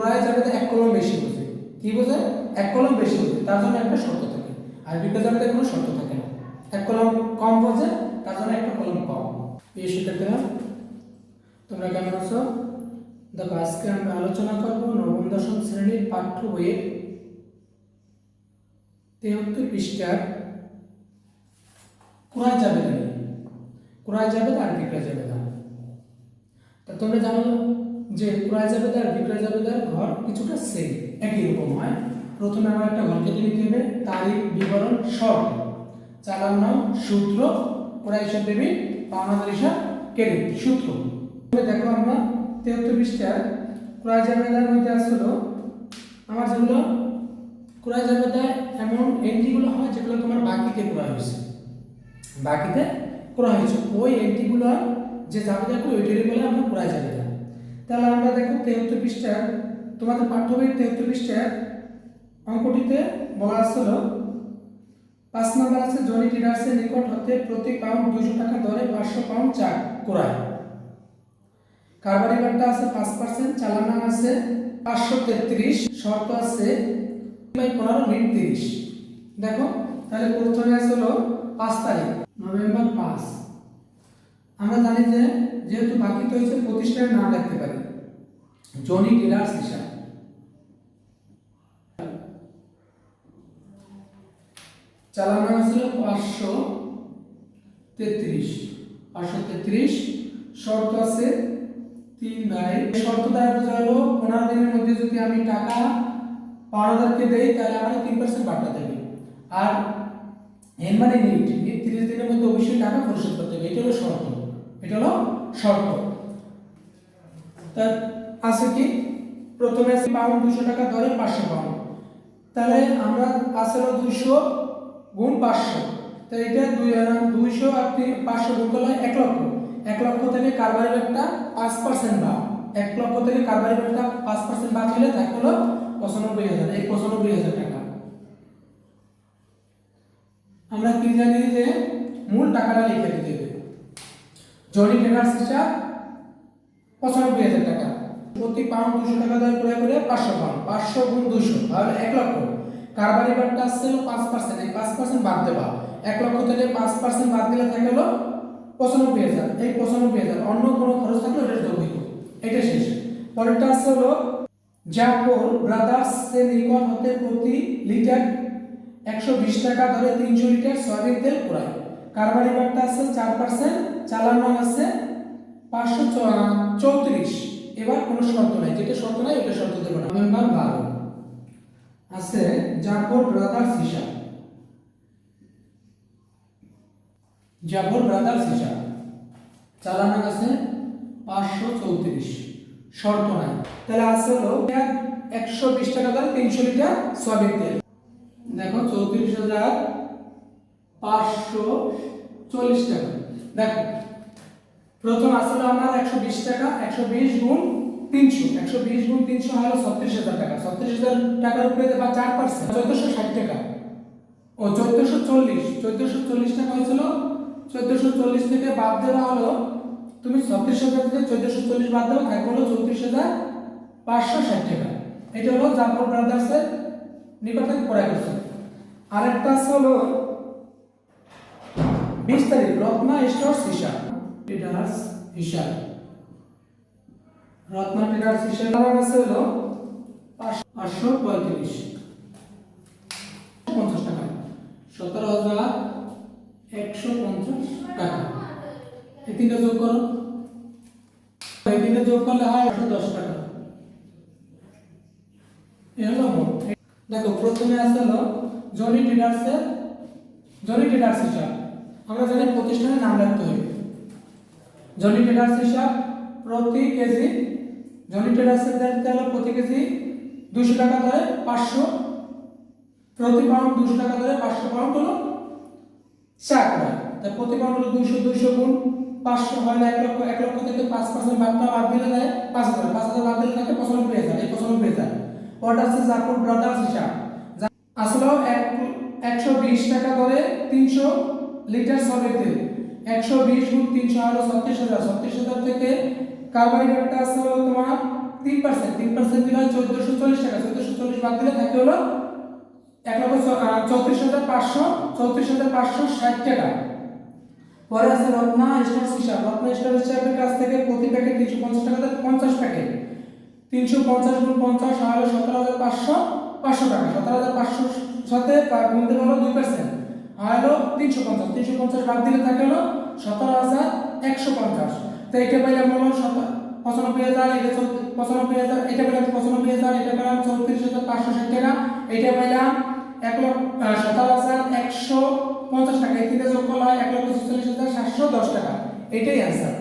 প্রায় জায়গাতে এক কলম বেশি বোঝে। কি বোঝে? এক কলম বেশি বোঝে, তার জন্য একটা শর্ত থাকে। আর জায়গাতে কোনো শর্ত থাকে না। এক কলম কম বোঝে, তার জন্য একটা কলম কম। এই শিক্ষার্থীরা তোমরা কেমন আছো? দেখো, আজকে আমরা আলোচনা করব নবম, দশম শ্রেণির পাঠ্য বইয়ের তেহত্তর পৃষ্ঠার কোরআন জাবেদা নিয়ে। কোরআন জাবেদা আর বিক্রয় জাবেদা। তা তোমরা জানো যে কোরআন জাবেদা আর বিক্রয় জাবেদার ঘর কিছুটা সেম একই রকম হয়। প্রথমে আমার একটা ঘর কেটে নিতে হবে, তারিখ, বিবরণ শর্ত চালান নাম সূত্র কোরআন হিসাব দেবে পাওনাদার হিসাব কেটে সূত্র। দেখো আমরা তেহত্তর পৃষ্ঠার কোরআন জাবেদার মধ্যে আসলো, আমার যেগুলো কোরআন জাবেদায় এমন এন্ট্রিগুলো হয় যেগুলো তোমার বাকিতে করা হয়েছে। বাকিতে করা হয়েছে। ওই এন্ট্রিগুলো যে জাবেদাগুলো ওইটারই বলে আমরা কোরআন জাবেদা তাহলে আমরা দেখো তেহত্তর পৃষ্ঠার তোমাদের পাঠ্য বইয়ের তেহত্তর পৃষ্ঠার অঙ্কটিতে বলা আসছিল পাঁচ নম্বর আছে, জনি ট্রেডার্সের নিকট হতে প্রতি পাউন্ড দুশো টাকা দরে পাঁচশো পাউন্ড চা ক্রয় কারবারি বাট্টা আছে পাঁচ পার্সেন্ট চালান আছে পাঁচশো তেত্রিশ, শর্ত আছে পনেরো মিনিট তিরিশ। দেখো, তাহলে প্রথমে আসলো পাঁচ তারিখ, নভেম্বর পাঁচ। আমরা জানি যে যেহেতু বাকি তো হয়েছে প্রতিষ্ঠানের নাম লিখতে পারি। জনি ডিলার্স হিসাব চালান ছিল পাঁচশো তেত্রিশ। পাঁচশো তেত্রিশ শর্ত আছে তিন ভাই শর্ত দ্বারা বোঝা হলো, পনেরো দিনের মধ্যে যদি আমি টাকা পাওনাদারকে দেই, তাহলে আমাকে তিন পার্সেন্ট বাড়টা দেবে। আর এর মানে নিট নিট তিরিশ দিনের মধ্যে অবশ্যই টাকা পরিশোধ করতে হবে। এটা হলো শর্ত। এটা হলো শর্ত। তা আছে কি? প্রথমে পাউন্ড দুশো টাকা ধরে পাঁচশো পাউন্ড তাহলে আমরা আছে হলো দুশো গুণ পাঁচশো। তো এটা দুই দুইশো আর পাঁচশো গুণ করলে এক লক্ষ। এক লক্ষ থেকে কারবারি একটা পাঁচ পার্সেন্ট বা এক লক্ষ থেকে কারবারি একটা পাঁচ পার্সেন্ট বাদ দিলে থাকে হলো পঁচানব্বই হাজার। এই পঁচানব্বই হাজার টাকা। আমরা কি জানি যে মূল টাকাটা লিখে দিতে হবে। জনি ট্রেডার্স হিসাব পঁচানব্বই হাজার টাকা। প্রতি পাউন্ড দুশো টাকা দরে করে করে পাঁচশো পাউন্ড পাঁচশো গুণ দুশো তাহলে এক লক্ষ। কারবারি বারটা আসছে হলো পাঁচ পার্সেন্ট এই পাঁচ পার্সেন্ট বাদ দেবা। এক লক্ষ থেকে পাঁচ পার্সেন্ট বাদ দিলে থাকে হলো পঁচানব্বই হাজার। এই পঁচানব্বই হাজার অন্য কোনো খরচ থাকলে ওটা যোগ এটা শেষ। পরেরটা আসছে হলো জাফর ব্রাদার্স এর নিকট হতে প্রতি লিটার একশো বিশ টাকা ধরে তিনশো লিটার সয়াবিন তেল ক্রয় কারবারি বারটা আছে চার পার্সেন্ট চালানো আছে পাঁচশো চৌত্রিশ। এবার কোনো শর্ত নাই, যেটা শর্ত নাই ওটা শর্ত দেবো না। নভেম্বর বারো। আছে জাফর ব্রাদার্স হিসাব। জাফর ব্রাদার্স হিসাব। চালানো আছে পাঁচশো চৌত্রিশ। শর্ত নাই। তাহলে আছে হলো একশো বিশ টাকা ধরে তিনশো লিটার সয়াবিন তেল। দেখো চৌত্রিশ হাজার পাঁচশো চল্লিশ টাকা। দেখো, প্রথম আসলে আমার একশো বিশ টাকা, একশো বিশ গুণ তিনশো। একশো বিশ গুণ তিনশো হলো ছত্রিশ হাজার টাকা। ছত্রিশ হাজার টাকার উপরে বা চার পার্সেন্ট চোদ্দশো ষাট টাকা। ও, চোদ্দশো চল্লিশ। চোদ্দশো চল্লিশ টাকা হয়েছিল। চোদ্দশো চল্লিশ থেকে বাদ দেওয়া হলো, তুমি ছত্রিশ হাজার থেকে চোদ্দশো চল্লিশ বাদ দেওয়া থাকে হলো চৌত্রিশ হাজার পাঁচশো ষাট টাকা। এটা হলো জাফর ব্রাদার্সের নিকট থেকে গেছে। আরেকটা আছে হলো বিশ তারিখ রত্না স্টোর্স হিসাব। ট্রেডার্স হিসাব। রত্না ট্রেডার্স হিসাব আমার কাছে হলো পাঁচ- পাঁচশো পঁয়ত্রিশ। পঞ্চাশ টাকা। সতেরো হাজার একশো পঞ্চাশ টাকা। এই তিনটা যোগ করো। এই তিনটা যোগ করলে হয় একশো দশ টাকা। এ হলো দেখো, প্রথমে আছে হলো জনি ট্রেডার্সের জনি ট্রেডার্স হিসাব। আমরা জানি প্রতিষ্ঠানের নাম রাখতে হবে। জনি ট্রেডার্স হিসাব প্রতি কেজি জনি ট্রেডার্সের দায়িত্ব হলো প্রতি কেজি দুশো টাকা ধরে পাঁচশো, প্রতি পাউন্ড দুশো টাকা ধরে পাঁচশো পাউন্ড হলো চা করে তাই প্রতি পাউন্ড হলো দুশো দুশো গুণ পাঁচশো হয় না, এক লক্ষ এক লক্ষ থেকে পাঁচ পার্সেন্ট বাদটা বাদ দিলে দেয় পাঁচ হাজার পাঁচ হাজার বাদ দিলে থাকে পঁচানব্বই হাজার, এই পঁচানব্বই হাজার। ওটা আছে জাফর ব্রাদার্স হিসাব আসলেও এক একশো বিশ টাকা করে তিনশো লিটার তেল একশো বিশ গুণ তিনশো হলো ছত্রিশ হাজার। ছত্রিশ হাজার থেকে রেটটা আছে তোমার তিন পার্সেন্ট তিন পার্সেন্ট দিলে হয় চোদ্দশো চল্লিশ টাকা। চোদ্দশো চল্লিশ বাদ দিলে থাকে হলো এক লক্ষ চৌত্রিশ হাজার পাঁচশো, চৌত্রিশ হাজার পাঁচশো ষাট টাকা। পরে আছে রত্না স্টোর্স হিসাব রত্না স্টোর কাছ থেকে প্রতি প্যাকেট তিনশো পঞ্চাশ টাকা পঞ্চাশ প্যাকেট। তিনশো পঞ্চাশ গুণ পঞ্চাশ হলো সতেরো হাজার পাঁচশো পাঁচশো টাকা। সতেরো হাজার পাঁচশোর সাথে গুনতে পারো দুই পার্সেন্ট হলো তিনশো পঞ্চাশ তিনশো পঞ্চাশ দিলে থাকে হলো সতেরো হাজার একশো পঞ্চাশ। তো এটা পাইলাম হলো সতেরো, পঁচানব্বই হাজার, এটা পঁচানব্বই হাজার, এটা পেলাম পঁচানব্বই এটা পেলাম চৌত্রিশ হাজার পাঁচশো টাকা, এটা পাইলাম এক লক্ষ সতেরো হাজার একশো পঞ্চাশ টাকা। এই তিনটা যোগ করলে হয় এক লক্ষ ছেচল্লিশ হাজার সাতশো দশ টাকা। এটাই অ্যান্সার